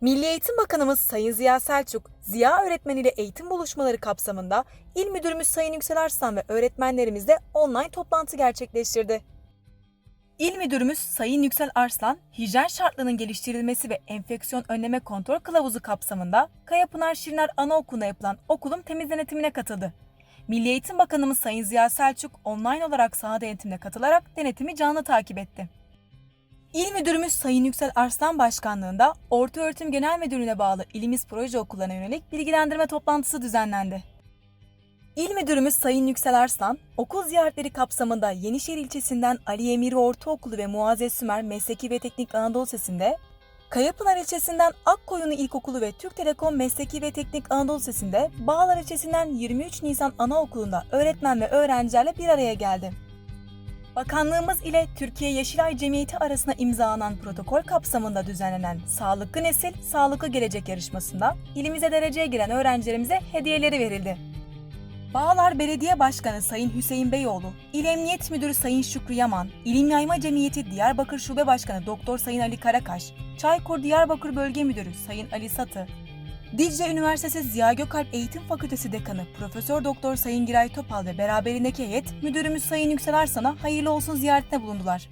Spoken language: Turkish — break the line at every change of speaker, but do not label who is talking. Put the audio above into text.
Milli Eğitim Bakanımız Sayın Ziya Selçuk, Ziya öğretmeniyle eğitim buluşmaları kapsamında İl Müdürümüz Sayın Yüksel Arslan ve öğretmenlerimizle online toplantı gerçekleştirdi. İl Müdürümüz Sayın Yüksel Arslan, hijyen şartlarının geliştirilmesi ve enfeksiyon önleme kontrol kılavuzu kapsamında Kayapınar Şirinar Anaokulu'na yapılan okulun temiz denetimine katıldı. Milli Eğitim Bakanımız Sayın Ziya Selçuk online olarak saha denetimine katılarak denetimi canlı takip etti. İl Müdürümüz Sayın Yüksel Arslan Başkanlığında Ortaöğretim Genel Müdürlüğü'ne bağlı ilimiz proje okullarına yönelik bilgilendirme toplantısı düzenlendi. İl Müdürümüz Sayın Yüksel Arslan, okul ziyaretleri kapsamında Yenişehir ilçesinden Ali Emiri Ortaokulu ve Muazzez Sümer Mesleki ve Teknik Anadolu Sesi'nde, Kayapınar ilçesinden Akkoyunlu İlkokulu ve Türk Telekom Mesleki ve Teknik Anadolu Sesi'nde, Bağlar ilçesinden 23 Nisan Anaokulu'nda öğretmen ve öğrencilerle bir araya geldi. Bakanlığımız ile Türkiye Yeşilay Cemiyeti arasında imzalanan protokol kapsamında düzenlenen Sağlıklı Nesil, Sağlıklı Gelecek yarışmasında ilimize dereceye giren öğrencilerimize hediyeleri verildi. Bağlar Belediye Başkanı Sayın Hüseyin Beyoğlu, İl Emniyet Müdürü Sayın Şükrü Yaman, İlim Yayma Cemiyeti Diyarbakır Şube Başkanı Doktor Sayın Ali Karakaş, Çaykur Diyarbakır Bölge Müdürü Sayın Ali Satı, Dicle Üniversitesi Ziya Gökalp Eğitim Fakültesi Dekanı Profesör Doktor Sayın Giray Topal ve beraberindeki heyet müdürümüz Sayın Yüksel Arslan'a hayırlı olsun ziyaretine bulundular.